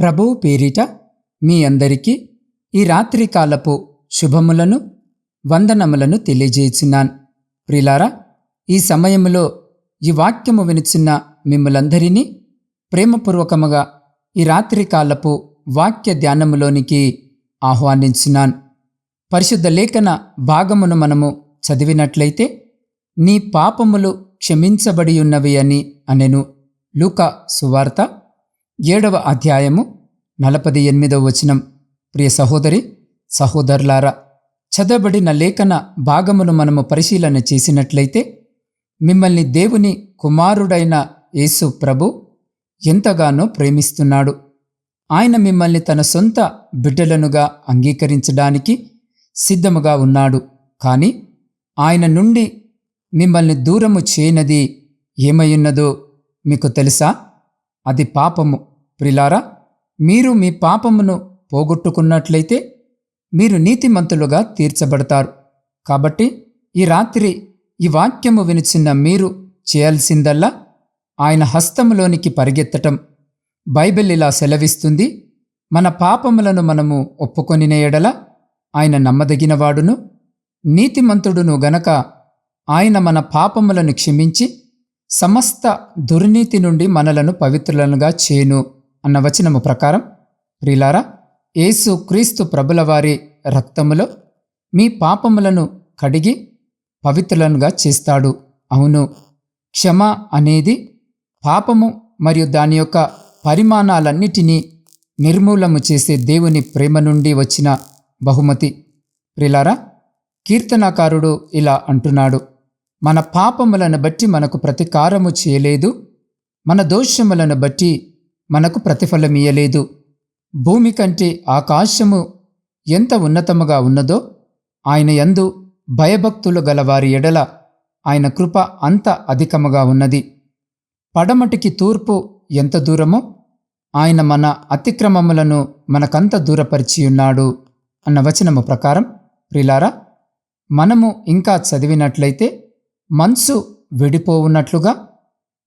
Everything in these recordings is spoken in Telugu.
ప్రభువు పేరిట మీ అందరికీ ఈ రాత్రికాలపు శుభములను వందనములను తెలియజేయుచున్నాను ప్రిలారా ఈ సమయములో ఈ వాక్యము వినుచున్న మిమ్మలందరినీ ప్రేమపూర్వకముగా ఈ రాత్రికాలపు వాక్య ధ్యానములోనికి ఆహ్వానించున్నాను పరిశుద్ధ లేఖన భాగమును మనము చదివినట్లయితే నీ పాపములు క్షమించబడి ఉన్నవి అని అనెను. లూకా సువార్త ఏడవ అధ్యాయము నలపది ఎనిమిదవ వచనం. ప్రియ సహోదరి సహోదరులారా చదవబడిన లేఖన భాగమును మనము పరిశీలన చేసినట్లయితే మిమ్మల్ని దేవుని కుమారుడైన యేసు ప్రభు ఎంతగానో ప్రేమిస్తున్నాడు. ఆయన మిమ్మల్ని తన సొంత బిడ్డలనుగా అంగీకరించడానికి సిద్ధముగా ఉన్నాడు. కానీ ఆయన నుండి మిమ్మల్ని దూరము చేయనది ఏమయ్యున్నదో మీకు తెలుసా? అది పాపము. ప్రిలారా మీరు మీ పాపమును పోగొట్టుకున్నట్లయితే మీరు నీతిమంతులుగా తీర్చబడతారు. కాబట్టి ఈ రాత్రి ఈ వాక్యము వినిచిన్న మీరు చేయాల్సిందల్లా ఆయన హస్తములోనికి పరిగెత్తటం. బైబిల్ ఇలా సెలవిస్తుంది మన పాపములను మనము ఒప్పుకొనిన ఎడల ఆయన నమ్మదగినవాడును. నీతిమంతుడును గనక ఆయన మన పాపములను క్షమించి సమస్త దుర్నీతి నుండి మనలను పవిత్రులనుగా చేను అన్న వచనము ప్రకారం ప్రిలారా యేసు క్రీస్తు ప్రభుల వారి రక్తములో మీ పాపములను కడిగి పవిత్రులనుగా చేస్తాడు. అవును క్షమ అనేది పాపము మరియు దాని యొక్క పరిమాణాలన్నిటినీ నిర్మూలము చేసే దేవుని ప్రేమ నుండి వచ్చిన బహుమతి. ప్రిలారా కీర్తనాకారుడు ఇలా అంటున్నాడు మన పాపములను బట్టి మనకు ప్రతీకారము చేయలేదు మన దోషములను బట్టి మనకు ప్రతిఫలమియలేదు భూమి కంటే ఆకాశము ఎంత ఉన్నతముగా ఉన్నదో ఆయన యందు భయభక్తులు గలవారి ఎడల ఆయన కృప అంత అధికముగా ఉన్నది. పడమటికి తూర్పు ఎంత దూరమో ఆయన మన అతిక్రమములను మనకంత దూరపరిచి ఉన్నాడు అన్న వచనము ప్రకారం ప్రిలారా మనము ఇంకా చదివినట్లయితే మనసు విడిపోవున్నట్లుగా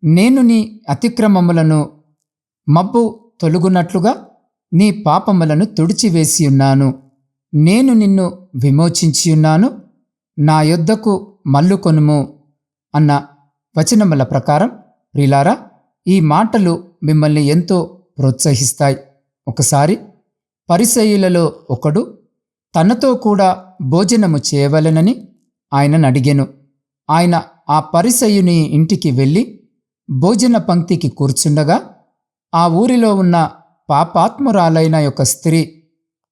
నేను నీ అతిక్రమములను మబ్బు తొలుగునట్లుగా నీ పాపములను తుడిచివేసి ఉన్నాను నేను నిన్ను విమోచించియున్నాను. నా యొద్దకు మల్లుకొనుము అన్న వచనముల ప్రకారం ప్రిలారా ఈ మాటలు మిమ్మల్ని ఎంతో ప్రోత్సహిస్తాయి. ఒకసారి పరిసయులలో ఒకడు తనతో కూడా భోజనము చేయవలెనని ఆయనను అడిగెను. ఆయన ఆ పరిసయుని ఇంటికి వెళ్ళి భోజన పంక్తికి కూర్చుండగా ఆ ఊరిలో ఉన్న పాపాత్మురాలైన యొక్క స్త్రీ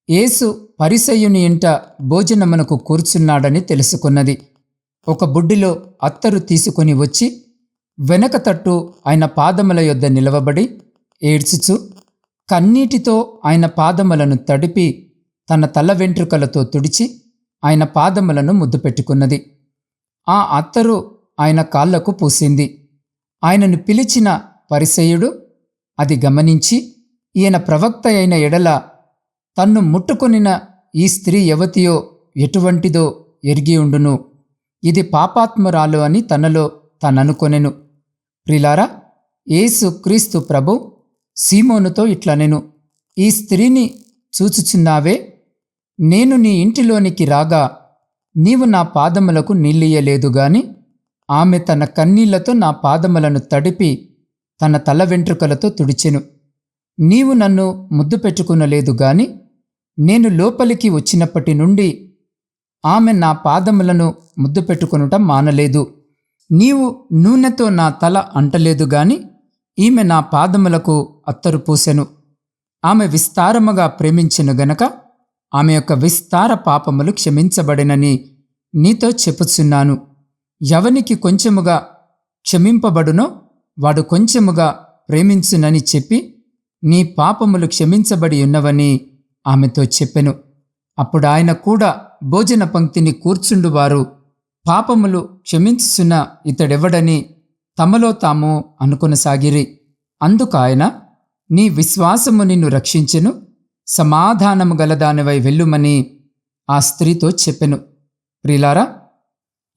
యేసు పరిసయుని ఇంట భోజనమునకు కూర్చున్నాడని తెలుసుకున్నది. ఒక బుడ్డిలో అత్తరు తీసుకొని వచ్చి వెనక తట్టు ఆయన పాదముల యొద్ద నిలవబడి ఏడ్చుచు కన్నీటితో ఆయన పాదములను తడిపి తన తల వెంట్రుకలతో తుడిచి ఆయన పాదములను ముద్దు పెట్టుకున్నది. ఆ అత్తరు ఆయన కాళ్ళకు పూసింది. ఆయనను పిలిచిన పరిసయుడు అది గమనించి ఈయన ప్రవక్త అయిన ఎడల తన్ను ముట్టుకొనిన ఈ స్త్రీ యువతియో ఎటువంటిదో ఎరిగి ఉండును. ఇది పాపాత్మురాలు అని తనలో తననుకొనెను. ప్రిలారా ఏసు క్రీస్తు ప్రభు సీమోనుతో ఇట్లనెను. ఈ స్త్రీని చూచుచున్నావే నేను నీ ఇంటిలోనికి రాగా నీవు నా పాదములకు నీళ్ళియ్యలేదు గాని ఆమె తన కన్నీళ్ళతో నా పాదములను తడిపి తన తల వెంట్రుకలతో తుడిచెను. నీవు నన్ను ముద్దు పెట్టుకునలేదు గాని నేను లోపలికి వచ్చినప్పటి నుండి ఆమె నా పాదములను ముద్దు పెట్టుకొనుట మానలేదు. నీవు నూనెతో నా తల అంటలేదు గాని ఈమె నా పాదములకు అత్తరు పూసెను. ఆమె విస్తారముగా ప్రేమించెను గనక ఆమె యొక్క విస్తార పాపములు క్షమించబడినని నీతో చెప్పుచున్నాను. ఎవనికి కొంచెముగా క్షమింపబడునో వాడు కొంచెముగా ప్రేమించునని చెప్పి నీ పాపములు క్షమించబడి ఉన్నవని ఆమెతో చెప్పెను. అప్పుడు ఆయన కూడా భోజన పంక్తిని కూర్చుండువారు పాపములు క్షమించుచున్న ఇతడెవడని తమలో తాము అనుకొనసాగిరి. అందుకు ఆయన నీ విశ్వాసము నిన్ను రక్షించెను సమాధానము గలదానివై వెళ్ళుమని ఆ స్త్రీతో చెప్పెను. ప్రిలారా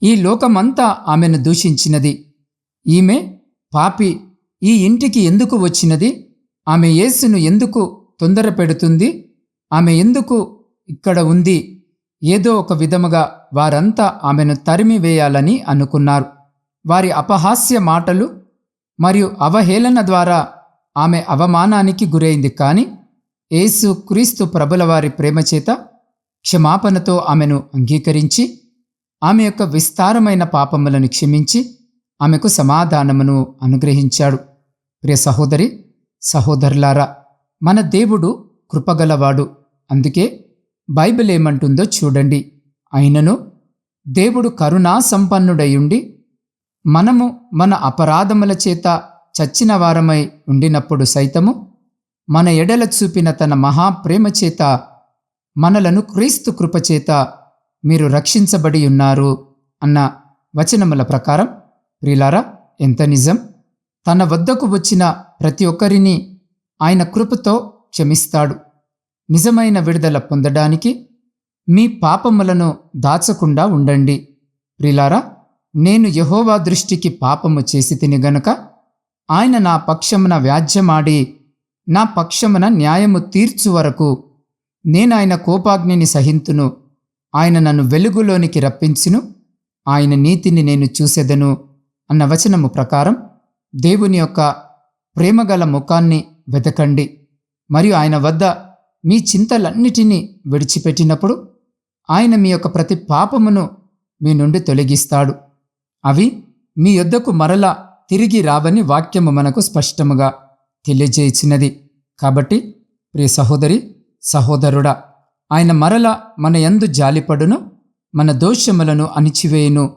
ఈ లోకమంతా ఆమెను దూషించినది. ఈమె పాపి ఈ ఇంటికి ఎందుకు వచ్చినది? ఆమె యేసును ఎందుకు తొందర పెడుతుంది? ఆమె ఎందుకు ఇక్కడ ఉంది? ఏదో ఒక విధముగా వారంతా ఆమెను తరిమి వేయాలని అనుకున్నారు. వారి అపహాస్య మాటలు మరియు అవహేళన ద్వారా ఆమె అవమానానికి గురైంది కానీ యేసు క్రీస్తు ప్రభులవారి ప్రేమచేత ప్రేమ చేత క్షమాపణతో ఆమెను అంగీకరించి ఆమె యొక్క విస్తారమైన పాపములను క్షమించి ఆమెకు సమాధానమును అనుగ్రహించాడు. ప్రియ సహోదరి సహోదరులారా మన దేవుడు కృపగలవాడు. అందుకే బైబిల్ ఏమంటుందో చూడండి. అయినను దేవుడు కరుణా సంపన్నుడయుండి మనము మన అపరాధముల చేత చచ్చిన వారమై ఉండినప్పుడు సైతము మన ఎడల చూపిన తన మహాప్రేమ చేత మనలను క్రీస్తు కృపచేత మీరు రక్షించబడి ఉన్నారు అన్న వచనముల ప్రకారం ప్రిలారా ఎంత నిజం? తన వద్దకు వచ్చిన ప్రతి ఒక్కరిని ఆయన కృపతో క్షమిస్తాడు. నిజమైన విడుదల పొందడానికి మీ పాపములను దాచకుండా ఉండండి. ప్రిలారా నేను యహోవా దృష్టికి పాపము చేసి తిని గనుక ఆయన నా పక్షమున వ్యాజ్యమాడి నా పక్షమున న్యాయము తీర్చు వరకు నేను ఆయన కోపాగ్నిని సహింతును. ఆయన నన్ను వెలుగులోనికి రప్పించును. ఆయన నీతిని నేను చూసెదను. అన్న వచనము ప్రకారం దేవుని యొక్క ప్రేమగల ముఖాన్ని వెతకండి. మరియు ఆయన వద్ద మీ చింతలన్నిటినీ విడిచిపెట్టినప్పుడు ఆయన మీ యొక్క ప్రతి పాపమును మీ నుండి తొలగిస్తాడు. అవి మీ యొద్దకు మరల తిరిగి రావని వాక్యము మనకు స్పష్టముగా తెలియజేయించినది కాబట్టి ప్రియ సహోదరి సహోదరుడా ఆయన మరల మన యందు జాలిపడును మన దోషములను అణిచివేయును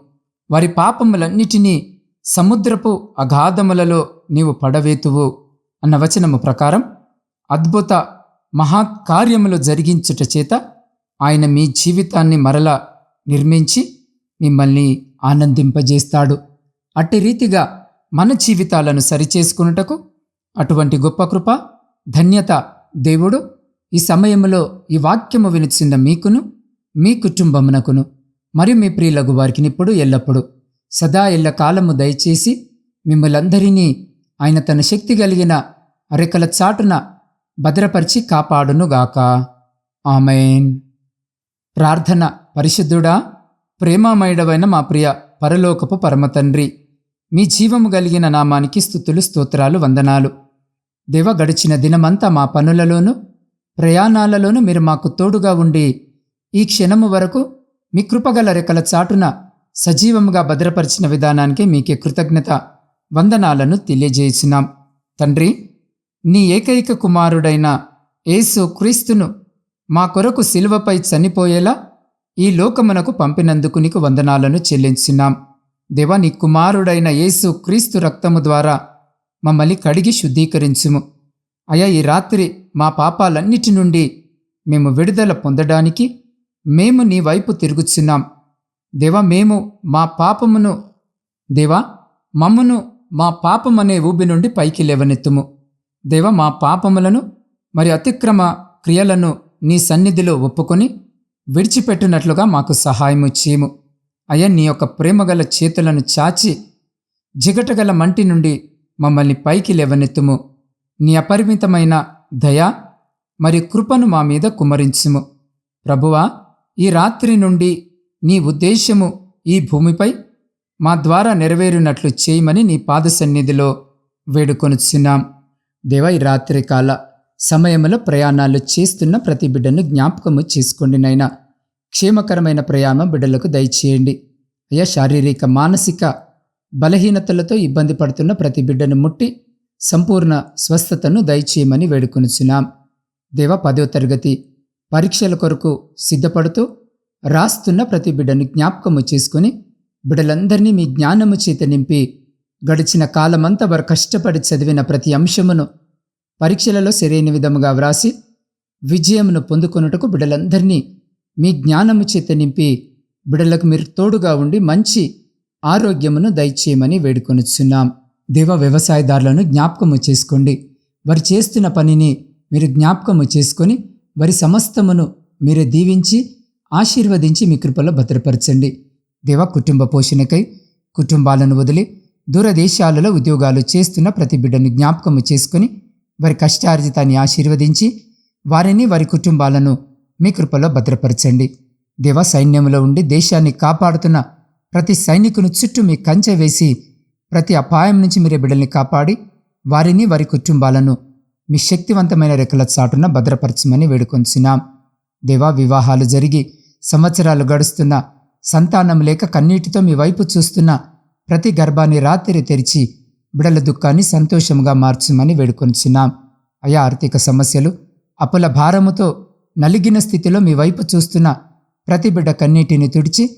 వారి పాపములన్నిటినీ సముద్రపు అగాధములలో నీవు పడవేతువు అన్న వచనము ప్రకారం అద్భుత మహాకార్యములు జరిగించుట చేత ఆయన మీ జీవితాన్ని మరల నిర్మించి మిమ్మల్ని ఆనందింపజేస్తాడు. అట్టి రీతిగా మన జీవితాలను సరిచేసుకున్నటకు అటువంటి గొప్ప కృప ధన్యత దేవుడు ఈ సమయంలో ఈ వాక్యము వినిచిన మీకును మీ కుటుంబమునకును మరియు మీ ప్రియులకు వారికి ఇప్పుడు ఎల్లప్పుడూ సదా ఎల్లకాలము దయచేసి మిమ్మలందరినీ ఆయన తన శక్తి కలిగిన అరెకల చాటున భద్రపరిచి కాపాడునుగాక. ఆమెన్. ప్రార్థన పరిశుద్ధుడా ప్రేమామయుడవైన మా ప్రియ పరలోకపు పరమతండ్రి మీ జీవము కలిగిన నామానికి స్థుతులు స్తోత్రాలు వందనాలు. దేవ గడిచిన దినమంతా మా పనులలోనూ ప్రయాణాలలోనూ మీరు మాకు తోడుగా ఉండి ఈ క్షణము వరకు మీ కృపగల రెక్కల చాటున సజీవముగా భద్రపరిచిన విధానానికి మీకే కృతజ్ఞత వందనాలను తెలియజేసినాం తండ్రి నీ ఏకైక కుమారుడైన యేసు క్రీస్తును మా కొరకు శిలువపై చనిపోయేలా ఈ లోకమునకు పంపినందుకు నీకు వందనాలను చెల్లించున్నాం దేవా నీ కుమారుడైన యేసు క్రీస్తు రక్తము ద్వారా మమ్మల్ని కడిగి శుద్ధీకరించుము. అయా ఈ రాత్రి మా పాపాలన్నిటి నుండి మేము విడుదల పొందడానికి మేము నీ వైపు తిరుగుచున్నాం. దేవా మేము మా పాపమును దేవా మమ్మును మా పాపమనే ఊబి నుండి పైకి లేవనెత్తుము. దేవ మా పాపములను మరి అతిక్రమ క్రియలను నీ సన్నిధిలో ఒప్పుకొని విడిచిపెట్టినట్లుగా మాకు సహాయము చేయము. అయ్యా నీ యొక్క ప్రేమగల చేతులను చాచి జిగటగల మంటి నుండి మమ్మల్ని పైకి లేవనెత్తుము. నీ అపరిమితమైన దయ మరి కృపను మా మీద కుమరించుము. ప్రభువా ఈ రాత్రి నుండి నీ ఉద్దేశ్యము ఈ భూమిపై మా ద్వారా నెరవేరినట్లు చేయమని నీ పాద సన్నిధిలో వేడుకొనుచున్నాం. దేవ ఈ రాత్రికాల సమయంలో ప్రయాణాలు చేస్తున్న ప్రతి బిడ్డను జ్ఞాపకము చేసుకోండి నైనా క్షేమకరమైన ప్రయాణం బిడ్డలకు దయచేయండి. అయ్యా శారీరక మానసిక బలహీనతలతో ఇబ్బంది పడుతున్న ప్రతి బిడ్డను ముట్టి సంపూర్ణ స్వస్థతను దయచేయమని వేడుకొనుచున్నాం. దేవ పదో తరగతి పరీక్షల కొరకు సిద్ధపడుతూ రాస్తున్న ప్రతి బిడ్డను జ్ఞాపకము చేసుకుని బిడ్డలందరినీ మీ జ్ఞానము చేత నింపి గడిచిన కాలమంతా వారు కష్టపడి చదివిన ప్రతి అంశమును పరీక్షలలో సరైన విధముగా వ్రాసి విజయమును పొందుకొనుటకు బిడ్డలందరినీ మీ జ్ఞానము చేత నింపి బిడ్డలకు మీరు తోడుగా ఉండి మంచి ఆరోగ్యమును దయచేయమని వేడుకొనుచున్నాం. దేవ వ్యవసాయదారులను జ్ఞాపకము చేసుకోండి. వారు చేస్తున్న పనిని మీరు జ్ఞాపకము చేసుకొని వారి సమస్తమును మీరు దీవించి ఆశీర్వదించి మీ కృపలో భద్రపరచండి. దేవ కుటుంబ పోషణకై కుటుంబాలను వదిలి దూరదేశాలలో ఉద్యోగాలు చేస్తున్న ప్రతి బిడ్డను జ్ఞాపకము చేసుకొని వారి కష్టార్జితాన్ని ఆశీర్వదించి వారిని వారి కుటుంబాలను మీ కృపలో భద్రపరచండి. దేవ సైన్యంలో ఉండి దేశాన్ని కాపాడుతున్న ప్రతి సైనికుని చుట్టూ మీ కంచె వేసి ప్రతి అపాయం నుంచి మీరే బిడ్డల్ని కాపాడి వారిని వారి కుటుంబాలను మీ శక్తివంతమైన రెక్కల చాటున భద్రపరచమని వేడుకొంచున్నాం. దేవా వివాహాలు జరిగి సంవత్సరాలు గడుస్తున్న సంతానం లేక కన్నీటితో మీ వైపు చూస్తున్న ప్రతి గర్భాన్ని రాత్రి తెరిచి బిడల దుఃఖాన్ని సంతోషంగా మార్చమని వేడుకొంచున్నాం అయా ఆర్థిక సమస్యలు అప్పుల భారముతో నలిగిన స్థితిలో మీ వైపు చూస్తున్న ప్రతి బిడ్డ కన్నీటిని తుడిచి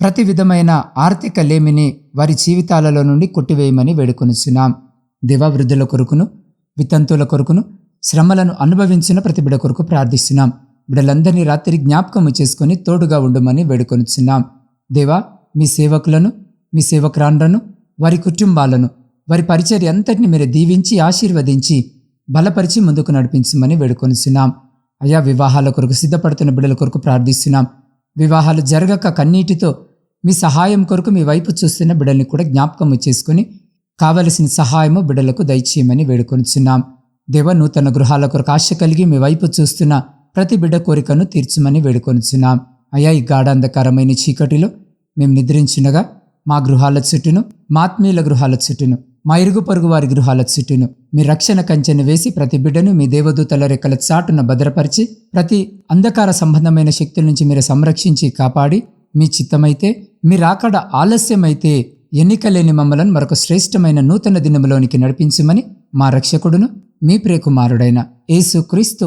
ప్రతి విధమైన ఆర్థిక లేమిని వారి జీవితాలలో నుండి కొట్టివేయమని వేడుకొనుచున్నాం. దివావృద్ధుల కొరకును వితంతువుల కొరకును శ్రమలను అనుభవించిన ప్రతి బిడ్డ కొరకు ప్రార్థిస్తున్నాం. బిడ్డలందరినీ రాత్రి జ్ఞాపకము చేసుకొని తోడుగా ఉండమని వేడుకొనిచున్నాం. దేవా మీ సేవకులను మీ సేవకురాండ్రను వారి కుటుంబాలను వారి పరిచర్య అంతటిని మీరు దీవించి ఆశీర్వదించి బలపరిచి ముందుకు నడిపించమని వేడుకొనిస్తున్నాం అయా వివాహాల కొరకు సిద్ధపడుతున్న బిడ్డల కొరకు ప్రార్థిస్తున్నాం. వివాహాలు జరగక కన్నీటితో మీ సహాయం కొరకు మీ వైపు చూస్తున్న బిడ్డల్ని కూడా జ్ఞాపకము చేసుకుని కావలసిన సహాయము బిడ్డలకు దయచేయమని వేడుకొనిచున్నాం. దేవ నూతన గృహాల కొరకు ఆశ కలిగి మీ వైపు చూస్తున్న ప్రతి బిడ్డ కోరికను తీర్చమని వేడుకొనిచున్నాం. అయ్యా ఈ గాఢాంధకారమైన చీకటిలో మేము నిద్రించినగా మా గృహాల చుట్టూను మా ఆత్మీయుల గృహాల చుట్టూను మా ఇరుగు పొరుగు వారి గృహాల చుట్టూను మీ రక్షణ కంచెను వేసి ప్రతి బిడ్డను మీ దేవదూతల రెక్కల చాటున భద్రపరిచి ప్రతి అంధకార సంబంధమైన శక్తుల నుంచి మీరు సంరక్షించి కాపాడి మీ చిత్తమైతే మీ రాకడ ఆలస్యమైతే ఎన్నికలేని మమ్మలను మరొక శ్రేష్టమైన నూతన దినములోనికి నడిపించమని మా రక్షకుడును మీ ప్రియకుమారుడైన యేసు క్రీస్తు